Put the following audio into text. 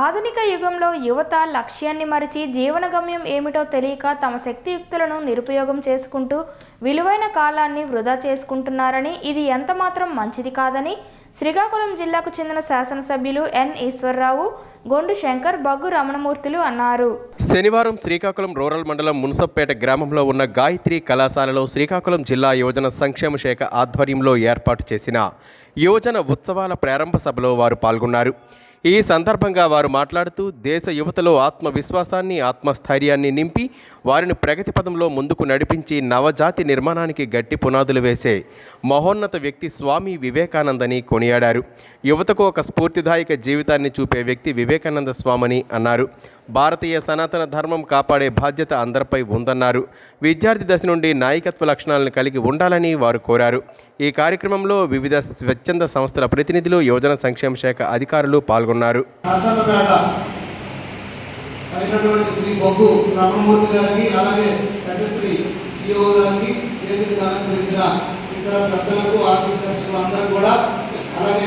ఆధునిక యుగంలో యువత లక్ష్యాన్ని మరిచి జీవన గమ్యం ఏమిటో తెలియక తమ శక్తియుక్తులను నిరుపయోగం చేసుకుంటూ విలువైన కాలాన్ని వృధా చేసుకుంటున్నారని ఇది ఎంతమాత్రం మంచిది కాదని శ్రీకాకుళం జిల్లాకు చెందిన శాసనసభ్యులు ఎన్ ఈశ్వరరావు గొండు శంకర్ బగ్గు రమణమూర్తులు అన్నారు. శనివారం శ్రీకాకుళం రూరల్ మండలం మున్సప్పేట గ్రామంలో ఉన్న గాయత్రి కళాశాలలో శ్రీకాకుళం జిల్లా యువజన సంక్షేమ శాఖ ఆధ్వర్యంలో ఏర్పాటు చేసిన యువజన ఉత్సవాల ప్రారంభ సభలో వారు పాల్గొన్నారు. ఈ సందర్భంగా వారు మాట్లాడుతూ దేశ యువతలో ఆత్మవిశ్వాసాన్ని ఆత్మస్థైర్యాన్ని నింపి వారిని ప్రగతి పదంలో ముందుకు నడిపించి నవజాతి నిర్మాణానికి గట్టి పునాదులు వేసే మహోన్నత వ్యక్తి స్వామి వివేకానందని కొనియాడారు. యువతకు ఒక స్ఫూర్తిదాయక జీవితాన్ని చూపే వ్యక్తి వివేకానంద స్వామని అన్నారు. భారతీయ సనాతన ధర్మం కాపాడే బాధ్యత అందరిపై ఉందన్నారు. విద్యార్థి దశ నుండి నాయకత్వ లక్షణాలను కలిగి ఉండాలని వారు కోరారు. ఈ కార్యక్రమంలో వివిధ స్వచ్ఛంద సంస్థల ప్రతినిధులు యువజన సంక్షేమ శాఖ అధికారులు పాల్గొన్నారు. అయినటువంటి శ్రీ బొగ్గు రమణమూర్తి గారికి అలాగే సెక్రటరీ సిఇఓ గారికి వేదికను అలంకరించిన ఇతర పెద్దలకు ఆఫీసర్స్ అందరూ